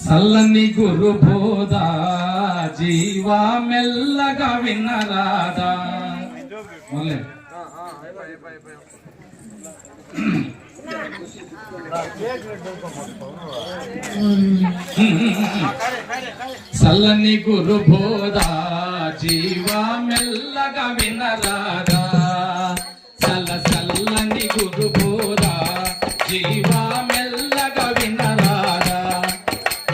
చల్లని గురు బోధ జీవా మెల్లగా వినరాదా. మళ్ళీ. చల్లని గురు బోధ జీవా మెల్లగా వినరాదా. చల్ల చల్లని గురు బోధ జీవ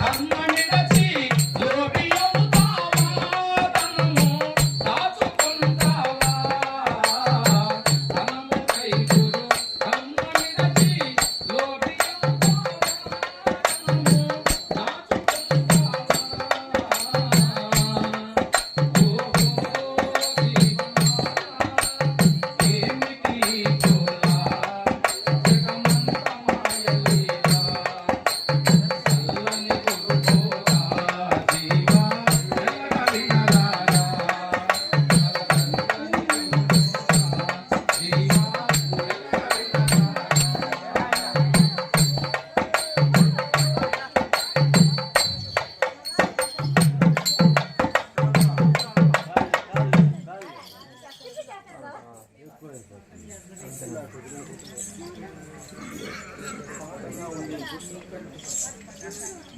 గురు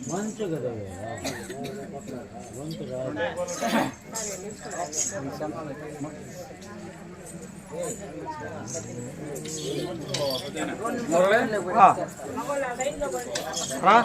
మంచు కదా వంతు రాదు రా.